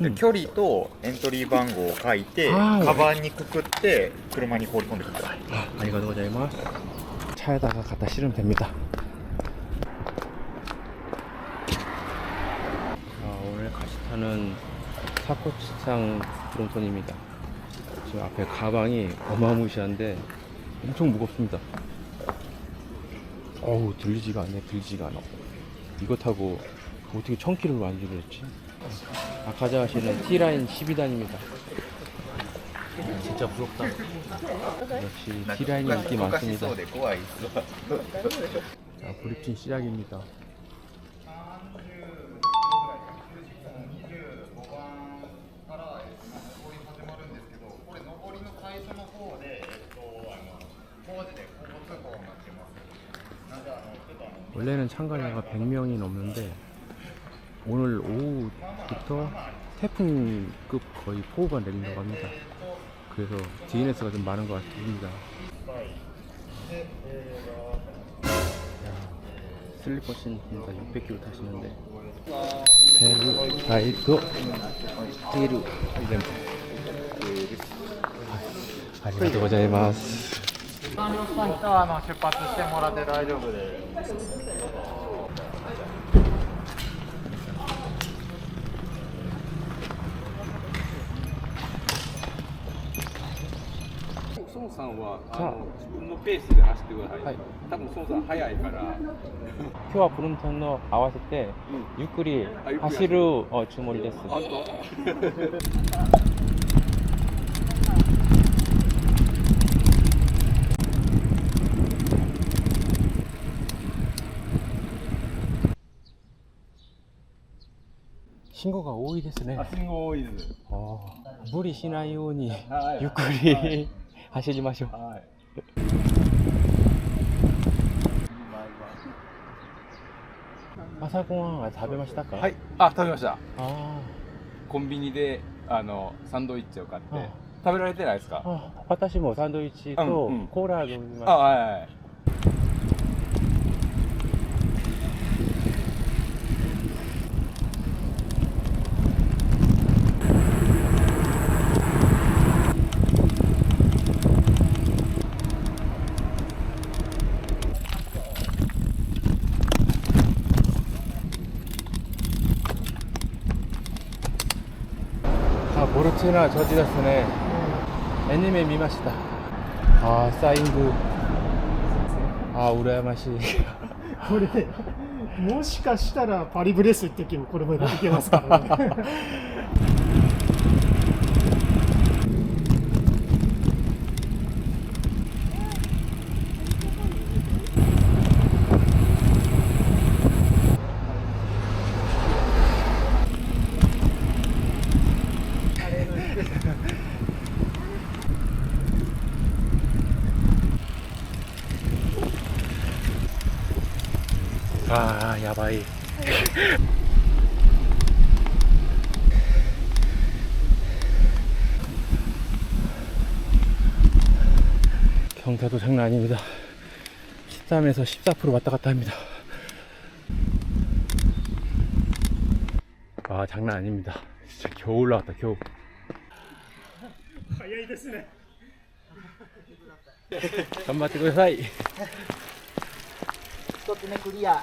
で距離とエントリー番号を書いて、あーカバンにくくって車に放り込んでください。 아, 아리가도 고자이마스. 차에다가 갖다 실으면 됩니다. 아, 오늘 가시타는 사코치창 프론톤입니다. 지금 앞에 가방이 어마무시한데 엄청 무겁습니다. 어우 들리지가 않네 들리지가 않아. 이거 타고 어떻게 1000km를 완주를 했지? 아, 가져가시는 T라인 12단입니다. 진짜 부럽다. 역시 T라인이 인기 많습니다. 내거 브리핑 시작입니다. 원래는 참가자가 100명이 넘는데 오늘 오후 부터 태풍급 거의 폭우가 내린다고 합니다. 그래서 DNS가 좀 많은 것 같습니다. 슬리퍼 신입니다. 600km 타시는데 베ル라이드 테이ル全部ありがとうございますあの出発してもらって大丈夫です。 さんはあの自分のペースで走ってください、はい、多分孫さん早いから 今日はブルントンの合わせて、ゆっくり走るつもりです。信号が多いですね。信号多いです。あ無理しないように、ゆっくり、はい。はい走りましょう。はい。朝ごはんは食べましたか？はい。あ、食べました。あコンビニであのサンドイッチを買って。あ食べられてないですか？私もサンドイッチとコーラ飲みまあ、はいはいはい。あボルチーナジョージですねアニメ見ました。あーサイング。あー羨ましい。これでもしかしたらパリブレス行ってきもこれもいけますからね 경사도 장난 아닙니다 13에서 14% 왔다 갔다 합니다 아 장난 아닙니다 진짜 겨우 올라갔다 겨우 早いですね頑張ってください一つ目クリア。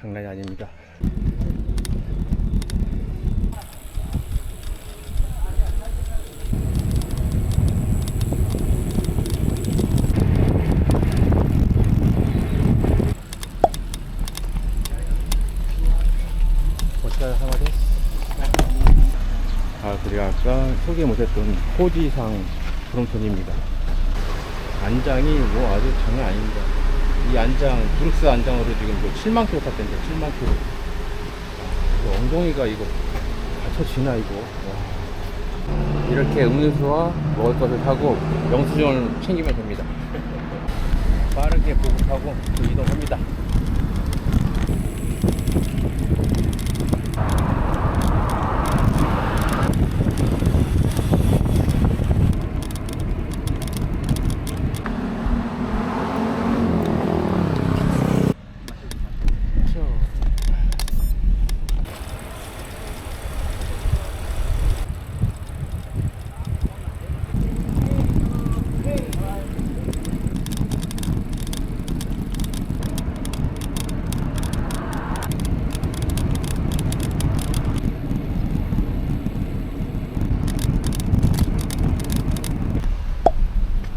장난이 아닙니다 제가 소개 못했던 호지상 브롬톤입니다. 안장이 뭐 아주 장난 아닙니다. 이 안장, 브룩스 안장으로 지금 이거 7만 킬로 탔던데, 7만 킬로. 엉덩이가 이거 받쳐지나, 이거. 와. 이렇게 음료수와 먹을 것을 사고 영수증을 챙기면 됩니다. 빠르게 보급하고 또 이동합니다.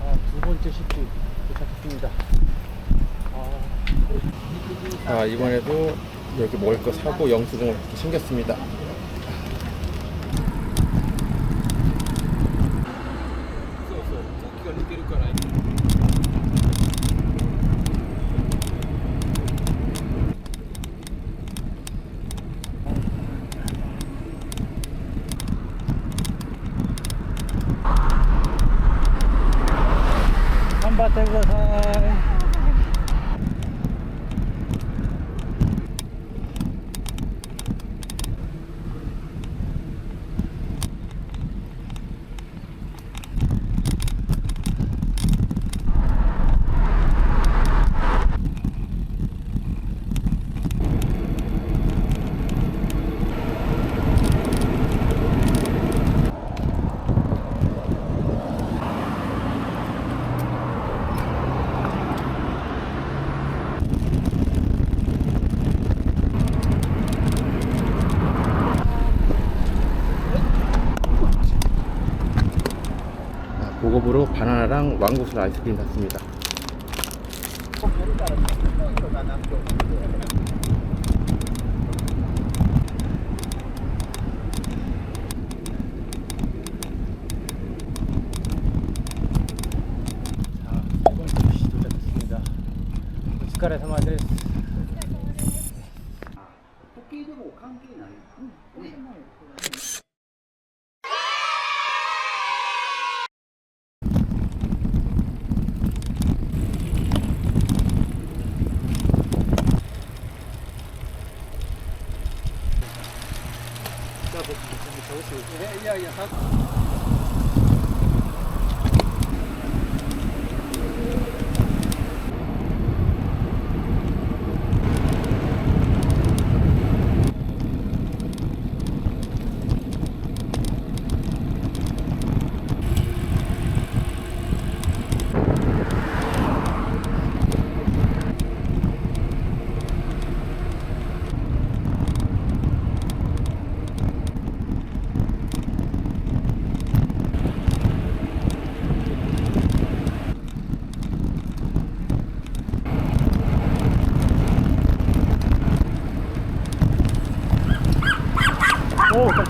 아, 두 번째 식구 도착했습니다. 아, 자, 이번에도 여기 먹을 거 사고 영수증을 이렇게 챙겼습니다. 한 바나나랑 왕국수 아이스크림 샀습니다. 자, 세 번째 도시 도착했습니다. 오츠카레 사마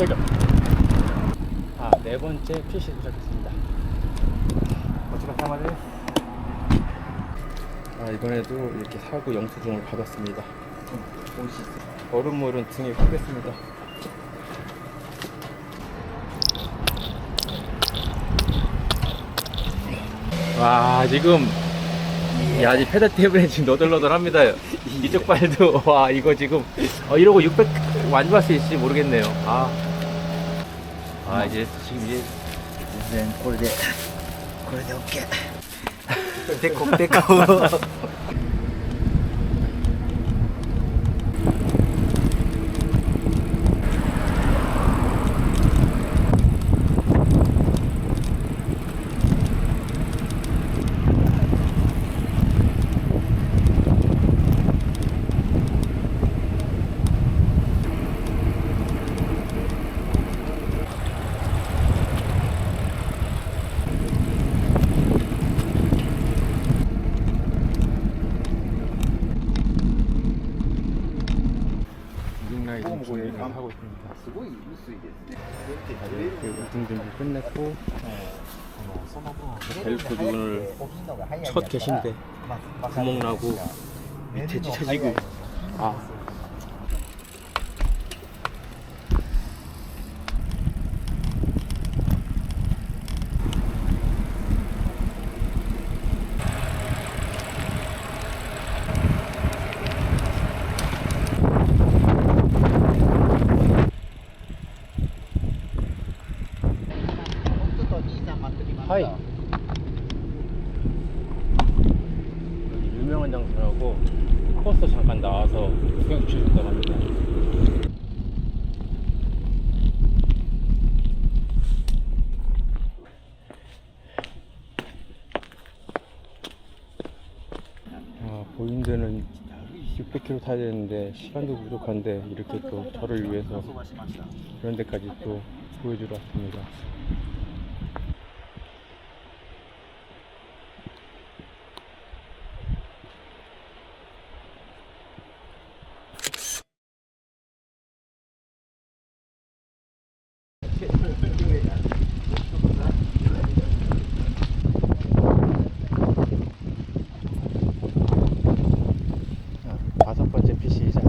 오, 깜짝이야. 아, 네 번째 PC 도착했습니다. 어찌가 사마데 아, 이번에도 이렇게 사고 영수증을 받았습니다. 얼음물은 등에 붓겠습니다. 와, 지금 야, 이 페달 때문에 지금 너덜너덜합니다. 이쪽 발도 와 이거 지금 어, 이러고 600 완주할 수 있을지 모르겠네요. 아, はいです。しです。全然これで これでオッケー。でコペ顔 하고 있습니다. 등등 끝냈고 벨프 눈을 첫 개신데 구멍 나고 밑에 찢어지고. 아. 타야 되는데 시간도 부족한데 이렇게 또 저를 위해서 그런 데까지 또 보여주러 왔습니다. 자, 다섯 번째 PC이자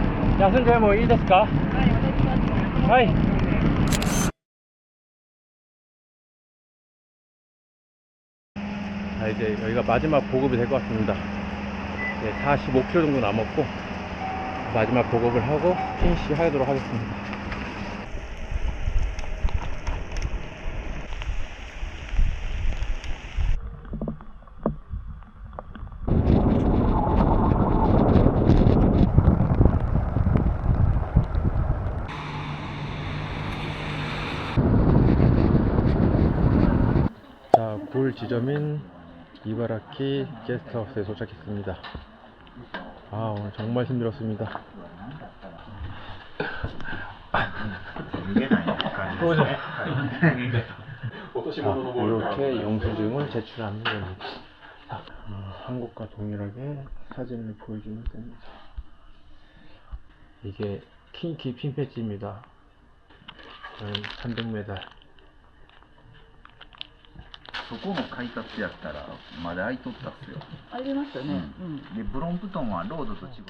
休んでもいいですかはい。 자, 이제 여기가 마지막 보급이 될 것 같습니다. 네, 45km 정도 남았고, 마지막 보급을 하고 피니시 하도록 하겠습니다. 지점인 이바라키 게스트하우스에 도착했습니다. 아, 오늘 정말 힘들었습니다. 자, 이렇게 영수증을 제출하면 됩니다. 음, 한국과 동일하게 사진을 보여주면 됩니다. 이게 킹키 핀 배지입니다. 저는 300m. そこの快活やったらまだ空いとったっすよありましたね。うん。でブロンプトンはロードと違って